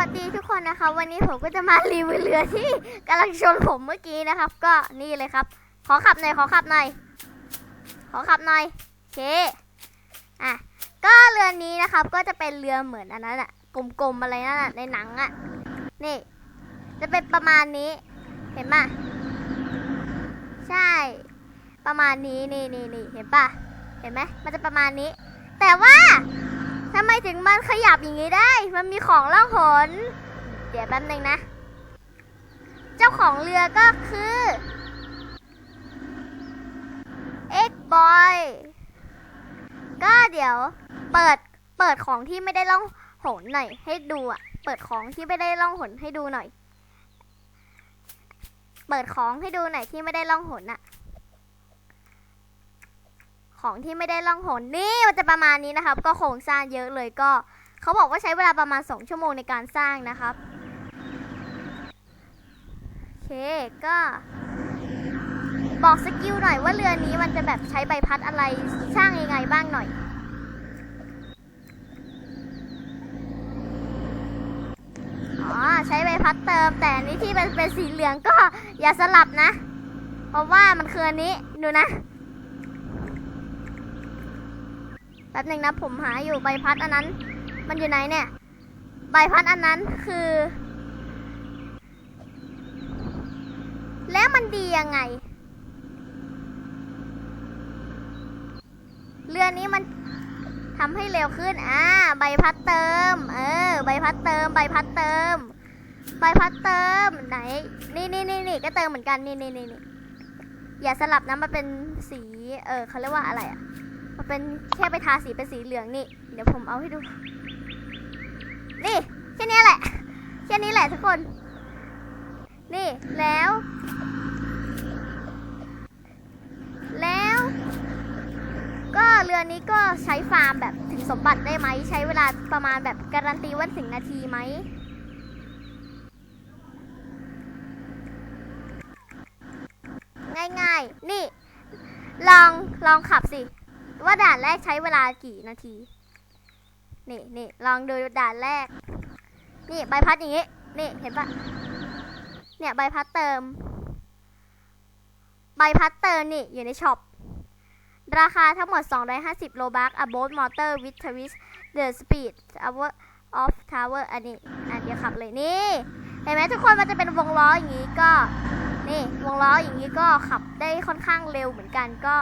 วัสดีทุกคนนะคะ วันนี้ผมก็จะมารีวิวเรือที่กำลังชนผมเมื่อกี้นะครับ ก็นี่เลยครับ ขอขับหน่อยขอขับหน่อยขอขับหน่อยโอเคอะก็เรือนี้นะครับก็จะเป็นเรือเหมือนอันนั้นอะกลมๆอะไรนั่นอะในหนังอะนี่ จะเป็นประมาณนี้เห็นปะใช่ ประมาณนี้นี่นี่นี่เห็นปะเห็นไหมมันจะประมาณนี้ แต่ว่าำไมถึงมันขยับอย่างนี้ได้ มันมีของล่องหน เดี๋ยวแป๊บนึงนะ เจ้าของเรือก็คือ X Boy ก็เดี๋ยวเปิดเปิดของที่ไม่ได้ล่องหนหน่อย ให้ดูอะเปิดของที่ไม่ได้ล่องหนให้ดูหน่อย เปิดของให้ดูหน่อยที่ไม่ได้ล่องหนอะ ของที่ไม่ได้ล่องหนนี่มันจะประมาณนี้นะครับ ก็โครงสร้างเยอะเลยก็ เขาบอกว่าใช้เวลาประมาณ 2 ชั่วโมงในการสร้างนะครับโอเคก็ บอกสกิลหน่อยว่าเรือนี้มันจะแบบใช้ใบพัดอะไรสร้างยังไงบ้างหน่อยอ๋อใช้ใบพัดเติม แต่นนี้ที่เป็นเป็นสีเหลืองก็อย่าสลับนะ เพราะว่ามันคืออันนี้ดูนะ แป๊บหนึ่งนะผมหาอยู่ใบพัดอันนั้น มันอยู่ไหนเนี่ย ใบพัดอันนั้นคือ แล้วมันดียังไง เรือนี้มันทำให้เร็วขึ้น อ่า ใบพัดเติม เออ ใบพัดเติม ใบพัดเติม ใบพัดเติม ไหน นี่นี่นี่นี่ก็เติมเหมือนกัน นี่นี่นี่นี่อย่าสลับนะ มันเป็นสี เออเขาเรียกว่าอะไรอะ มันเป็นแค่ไปทาสีเป็นสีเหลืองนี่ เดี๋ยวผมเอาให้ดู นี่แค่นี้แหละแค่นี้แหละทุกคน นี่แล้ว แล้ว ก็เรือนี้ก็ใช้ฟาร์มแบบถึงสมบัติได้ไหม ใช้เวลาประมาณแบบการันตีว่าถึงนาทีไหมง่ายๆ นี่ ลอง ลองขับสิ ว่าด่านแรกใช้เวลากี่นาที นี่นี่ลองดูด่านแรก นี่ใบพัดอย่างงี้ นี่เห็นปะเนี่ยใบพัดเติม ใบพัดเติมนี่อยู่ในช็อป ราคาทั้งหมด 250 โลบัก a boat motor with twist the speed hour of tower อันนี้อะเดียวขับเลยนี่ เห็นไหมทุกคนมันจะเป็นวงล้ออย่างนี้ก็ นี่วงล้ออย่างนี้ก็ขับได้ค่อนข้างเร็วเหมือนกันก็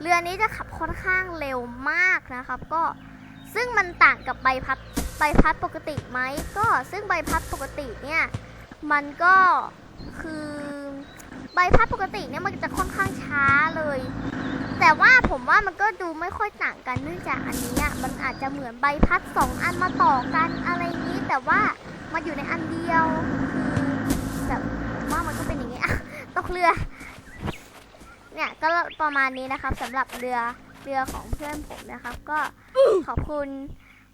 เรือนี้จะขับค่อนข้างเร็วมากนะครับ ก็ซึ่งมันต่างกับใบพัดใบพัดปกติไหมก็ซึ่งใบพัดปกติเนี่ยมันก็คือใบพัดปกติเนี่ยมันจะค่อนข้างช้าเลย แต่ว่าผมว่ามันก็ดูไม่ค่อยต่างกันเนื่องจากอันนี้อะมันอาจจะเหมือนใบพัดสองอันมาต่อกันอะไรนี้ แต่ว่ามันอยู่ในอันเดียวแบบว่ามันก็เป็นอย่างนี้อะตกเรือ เนี่ยก็ประมาณนี้นะครับสำหรับเรือเรือของเพื่อนผมนะครับ ก็ขอบคุณ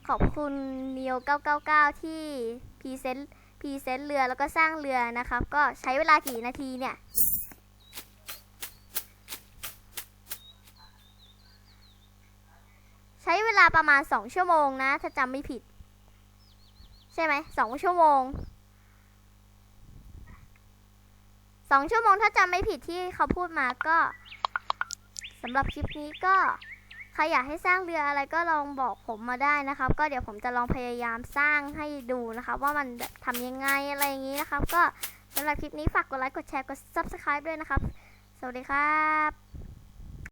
ขอบคุณเนียว999 ที่พรีเซนต์พรีเซนต์เรือแล้วก็สร้างเรือนะครับ ก็ใช้เวลากี่นาทีเนี่ย ใช้เวลาประมาณ 2 ชั่วโมงนะ ถ้าจำไม่ผิด ใช่ไหมสองชั่วโมง สองชั่วโมงถ้าจำไม่ผิดที่เขาพูดมาก็สำหรับคลิปนี้ก็ใครอยากให้สร้างเรืออะไรก็ลองบอกผมมาได้นะครับ ก็เดี๋ยวผมจะลองพยายามสร้างให้ดูนะครับ ว่ามันทำยังไงอะไรอย่างนี้นะครับ ก็สำหรับคลิปนี้ฝากกดไลค์กดแชร์กด subscribe ด้วยนะครับ สวัสดีครับ